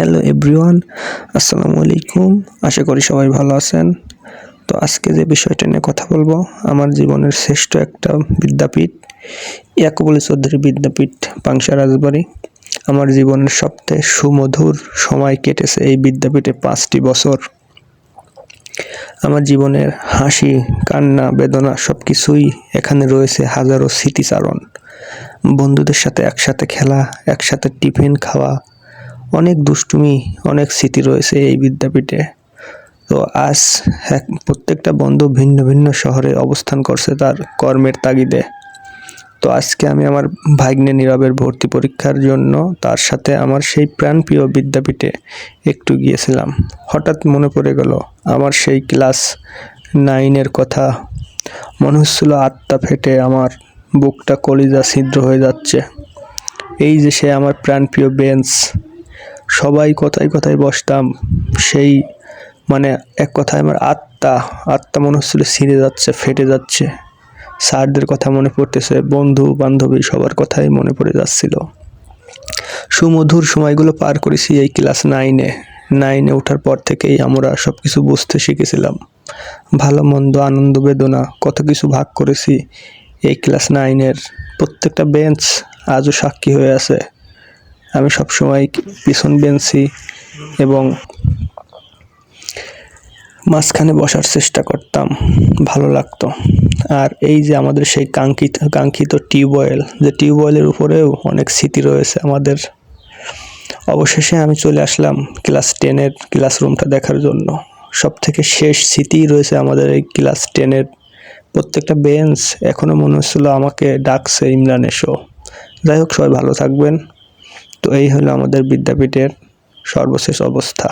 Hello everyone আসসালামু আলাইকুম আশা করি সবাই ভালো আছেন। তো আজকে যে বিষয়টা নিয়ে কথা বলব, আমার জীবনের শ্রেষ্ঠ একটা বিদ্যাপীঠ ইয়াকুবুল চৌধুরী বিদ্যাপীঠ, পাংশা রাজবাড়ি। আমার জীবনের সবথেকে সুমধুর সময় কেটেছে এই বিদ্যাপীঠে পাঁচটি বছর। আমার জীবনের হাসি, কান্না, বেদনা সব কিছুই এখানে রয়েছে হাজারো স্মৃতিচারণ। বন্ধুদের সাথে একসাথে খেলা, একসাথে টিফিন খাওয়া অনেক দুষ্টুমি, অনেক স্মৃতি রয়েছে এই বিদ্যাপীঠে। তো আজ এক প্রত্যেকটা বন্ধু ভিন্ন ভিন্ন শহরে অবস্থান করছে তার কর্মের তাগিদে। তো আজকে আমি আমার ভাগ্নে নীরবের ভর্তি পরীক্ষার জন্য তার সাথে আমার সেই প্রাণপ্রিয় বিদ্যাপীঠে একটু গিয়েছিলাম। হঠাৎ মনে পড়ে গেল, আমার সেই ক্লাস নাইনের কথা। মনে হচ্ছিল আত্মা ফেটে আমার বুকটা কলিজা ছিদ্র হয়ে যাচ্ছে। এই যে সে আমার প্রাণপ্রিয় বেঞ্চ সবাই কথায় কথায় বসতাম। সেই মানে এক কথায় আমার আত্মা আত্মা মনে হচ্ছিল ছিঁড়ে যাচ্ছে, ফেটে যাচ্ছে। স্যারদের কথা মনে পড়তেছে, বন্ধু, বান্ধবী সবার কথাই মনে পড়ে যাচ্ছিল। সুমধুর সময়গুলো পার করেছি এই ক্লাস নাইনে নাইনে ওঠার পর থেকেই আমরা সব কিছু বুঝতে শিখেছিলাম। ভালো, মন্দ, আনন্দ, বেদনা, কত কিছু ভাগ করেছি এই ক্লাস নাইনের প্রত্যেকটা বেঞ্চ আজও সাক্ষী হয়ে আছে। আমি সবসময় পিছন বেঞ্চি এবং মাঝখানে বসার চেষ্টা করতাম, ভালো লাগতো। আর এই যে আমাদের সেই কাঙ্ক্ষিত কাঙ্ক্ষিত টিউবওয়েল, যে টিউবওয়েলের উপরেও অনেক স্মৃতি রয়েছে আমাদের। অবশেষে আমি চলে আসলাম ক্লাস টেনের ক্লাসরুমটা দেখার জন্য। সব থেকে শেষ স্মৃতিই রয়েছে আমাদের এই ক্লাস টেনের প্রত্যেকটা বেঞ্চ। এখনও মনে হচ্ছিল আমাকে ডাকছে ইমরান এসো। যাই হোক, সবাই ভালো থাকবেন। এই হলো আমাদের বিদ্যাপীঠের সর্বশেষ অবস্থা।